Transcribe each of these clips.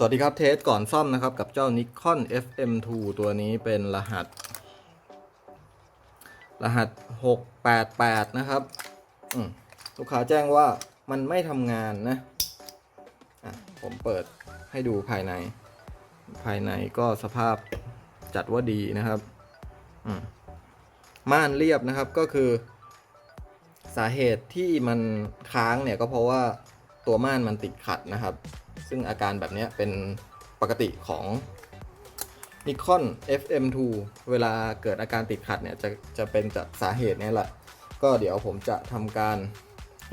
สวัสดีครับเทสก่อนซ่อมนะครับกับเจ้า Nikon FM2 ตัวนี้เป็นรหัส รหัส 688 นะครับอืมลูกค้าแจ้งว่ามันไม่ทำงานนะอะผมเปิดให้ดูภายใน ภายในก็สภาพจัดว่าดีนะครับอืมม่านเรียบนะครับก็คือ สาเหตุที่มันค้างเนี่ยก็เพราะว่าตัวม่านมันติดขัดนะครับ ซึ่งอาการแบบนี้เป็นปกติของ Nikon FM2 เวลาเกิดอาการติดขัดเนี่ยจะจะเป็นจากสาเหตุเนี้แหละ ก็เดี๋ยวผมจะทำการ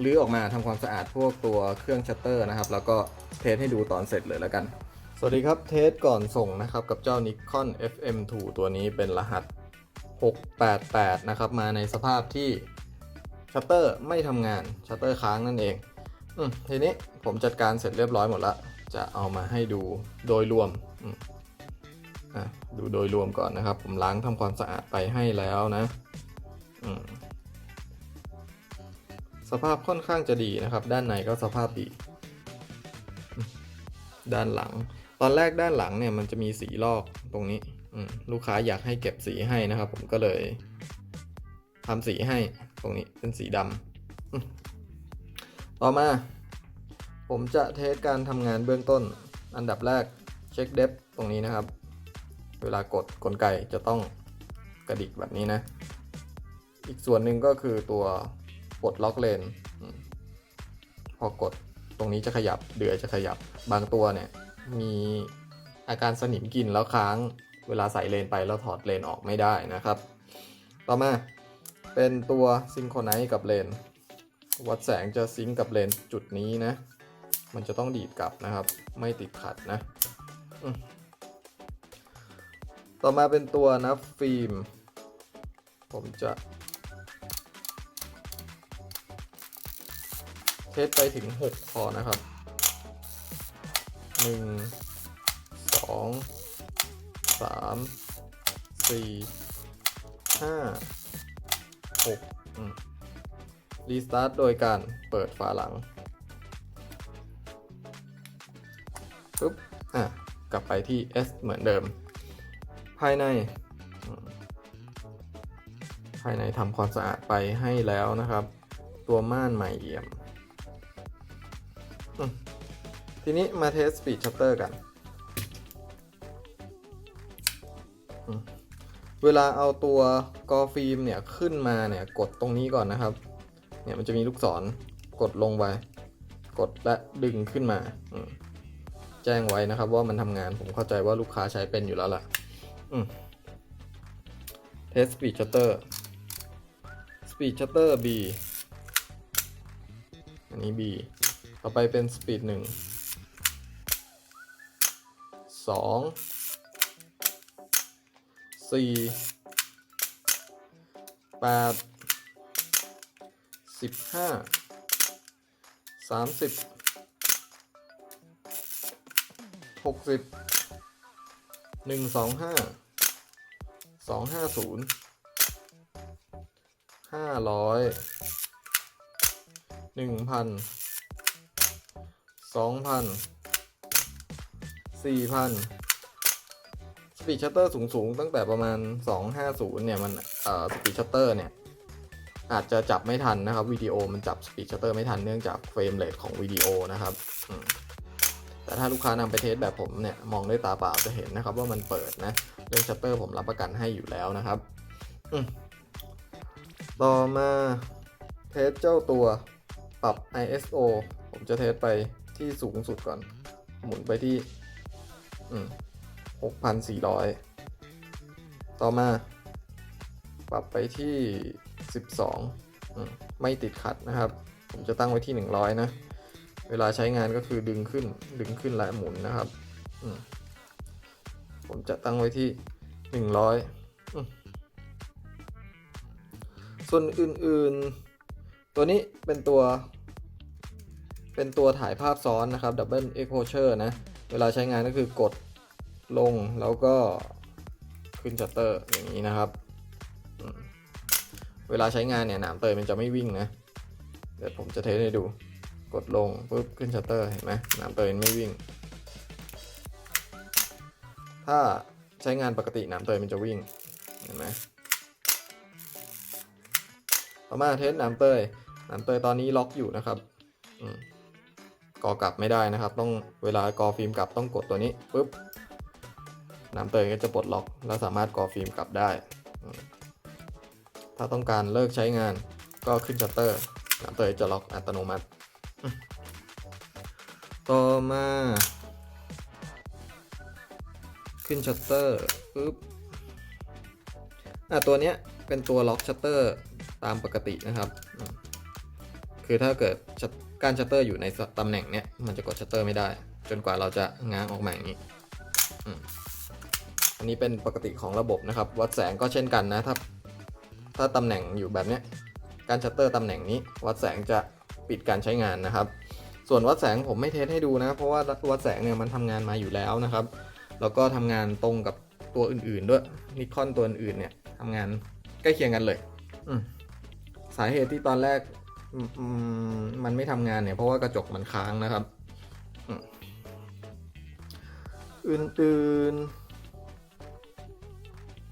รื้อออกมาทำความสะอาดพวกตัวเครื่องชัตเตอร์นะครับ แล้วก็เทสให้ดูตอนเสร็จเลยแล้วกัน สวัสดีครับเทสก่อนส่งนะครับ กับเจ้า Nikon FM2 ตัวนี้เป็นรหัส 688 นะครับ มาในสภาพที่ชัตเตอร์ไม่ทำงานชัตเตอร์ค้างนั่นเอง ทีนี้ผมจัดการเสร็จเรียบร้อยหมดแล้วจะเอามาให้ดูโดยรวมอืมอะดูโดยรวมก่อนนะครับ ผมล้างทำความสะอาดไปให้แล้วนะอืมสภาพค่อนข้างจะดีนะครับ ด้านในก็สภาพดี ด้านหลัง ตอนแรกด้านหลังเนี่ยมันจะมีสีลอกตรงนี้ลูกค้าอยากให้เก็บสีให้นะครับ ผมก็เลยทำสีให้ตรงนี้เป็นสีดำ ต่อมา ผมจะเทสการทำงานเบื้องต้น อันดับแรกเช็คเดฟตรงนี้นะครับ เวลากดกลไกจะต้องกระดิกแบบนี้นะ อีกส่วนหนึ่งก็คือตัวปลดล็อกเลน พอกดตรงนี้จะขยับ เดือยจะขยับ บางตัวเนี่ย มีอาการสนิมกินแล้วค้าง เวลาใส่เลนไปแล้วถอดเลนออกไม่ได้นะครับ ต่อมาเป็นตัวซิงโครไนซ์กับเลน วัดแสงจะซิงกับเลนส์จุดนี้นะ มันจะต้องดีดกลับนะครับ ไม่ติดขัดนะ ต่อมาเป็นตัวนับฟิล์ม ผมจะเทสไปถึง 6 พอนะครับ 1 2 3 4 5 6อืม รีสตาร์ทโดยการเปิดฝาหลังปุ๊บอะกลับไปที่ S เหมือนเดิม ภายใน ภายในทำความสะอาดไปให้แล้วนะครับ ตัวม่านใหม่เอี่ยมมทีนี้มาเทส Speed Shutter กัน เวลาเอาตัวกอฟิล์มเนี่ย ขึ้นมาเนี่ย กดตรงนี้ก่อนนะครับ เนี่ยมันจะมีลูกศรกดลงไปกดและดึงขึ้นมาอืแจ้งไว้นะครับ ว่ามันทำงานผมเข้าใจว่าลูกค้าใช้เป็นอยู่แล้วล่ะเทส speed shutter speed shutter B อันนี้ B ต่อไปเป็น speed 1 2 4 8 สิบห้าสามสิบหกสิบหนึ่งสองห้าสองห้าศูนย์ห้าร้อยหนึ่งพันสองพันสี่พันสปีดชัตเตอร์สูง ๆ ตั้งแต่ประมาณ 250 เนี่ย มัน เอ่อ สปีดชัตเตอร์เนี่ย อาจจะจับไม่ทันนะครับวิดีโอมันจับสปีดชัตเตอร์ไม่ทันเนื่องจากเฟรมเรทของวิดีโอนะครับแต่ถ้าลูกค้านำไปเทสแบบผมเนี่ยมองด้วยตาเปล่าจะเห็นนะครับ ว่ามันเปิดนะเรื่องชัตเตอร์ผมรับประกันให้อยู่แล้วนะครับต่อมาเทสเจ้าตัวปรับ ISO ผมจะเทสไปที่สูงสุดก่อน หมุนไปที่6,400 ต่อมา ปรับไปที่ 12อืมไม่ติดขัดนะครับ ผมจะตั้งไว้ที่ 100 นะ เวลาใช้งานก็คือดึงขึ้นดึงขึ้นและหมุนนะครับ ผมจะตั้งไว้ที่ 100อืมส่วนอื่นๆ ตัวนี้เป็นตัว เป็นตัวถ่ายภาพซ้อนนะครับ Double Exposure นะ เวลาใช้งานก็คือกดลงแล้วก็ขึ้นชัตเตอร์อย่างนี้นะครับ เวลาใช้งานเนี่ยหนามเตยมันจะไม่วิ่งนะ เดี๋ยวผมจะเทสให้ดู กดลงปุ๊บขึ้นชัตเตอร์เห็นไหมหนามเตยมันไม่วิ่ง ถ้าใช้งานปกติหนามเตยมันจะวิ่ง เห็นไหมต่อมาเทสหนามเตยหนามเตยตอนนี้ล็อกอยู่นะครับอืมกอกลับไม่ได้นะครับ ต้องเวลากอฟิล์มกลับต้องกดตัวนี้ปุ๊บหนามเตยก็จะปลดล็อก แล้วสามารถกอฟิล์มกลับได้ ถ้าต้องการเลิกใช้งานก็ขึ้นชัตเตอร์หนามเตยจะล็อกอัตโนมัติ ต่อมา ขึ้นชัตเตอร์ปุ๊บอะตัวเนี้ยเป็นตัวล็อกชัตเตอร์ตามปกตินะครับ คือถ้าเกิดการชัตเตอร์อยู่ในตำแหน่งเนี้ยมันจะกดชัตเตอร์ไม่ได้ จนกว่าเราจะง้างออกมาอย่างนี้อันนี้เป็นปกติของระบบนะครับ วัดแสงก็เช่นกันนะ ถ้า ถ้าตำแหน่งอยู่แบบนี้การชัตเตอร์ตำแหน่งนี้ วัดแสงจะปิดการใช้งานนะครับ ส่วนวัดแสงผมไม่เทสให้ดูนะเพราะว่าวัดแสงเนี่ยมันทำงานมาอยู่แล้วนะครับ แล้วก็ทำงานตรงกับตัวอื่นๆด้วยนิคอนตัวอื่นๆเนี่ยทำงานใกล้เคียงกันเลยอืมสาเหตุที่ตอนแรกมันไม่ทำงานเนี่ยเพราะว่ากระจกมันค้างนะครับอืมอื่นๆ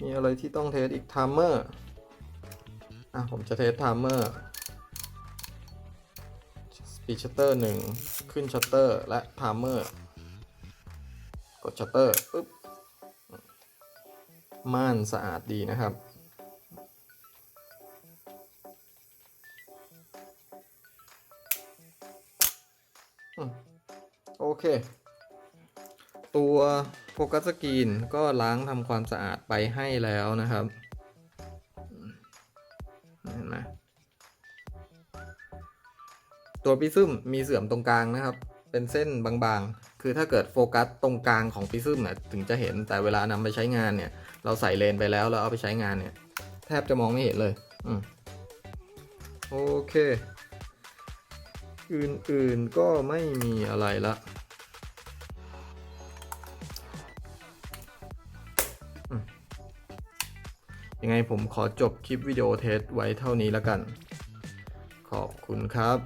มีอะไรที่ต้องเทสอีกไทม์เมอร์ อะ ผมจะเทสไทม์เมอร์สปีดชัตเตอร์หนึ่งขึ้นชัตเตอร์และไทม์เมอร์กดชัตเตอร์ปุ๊บม่านสะอาดดีนะครับอโอเค ตัวโฟกัสสกรีนก็ล้างทำความสะอาดไปให้แล้วนะครับ เห็นไหมตัวพิซึมมีเสื่อมตรงกลางนะครับ เป็นเส้นบางๆ คือถ้าเกิดโฟกัสตรงกลางของพิซึมเนี่ยถึงจะเห็นแต่เวลานำไปใช้งานเนี่ย เราใส่เลนไปแล้วเราเอาไปใช้งานเนี่ย แทบจะมองไม่เห็นเลยอืมโอเค อื่นๆก็ไม่มีอะไรละ ยังไงผมขอจบคลิปวิดีโอเทสไว้เท่านี้แล้วกัน ขอบคุณครับ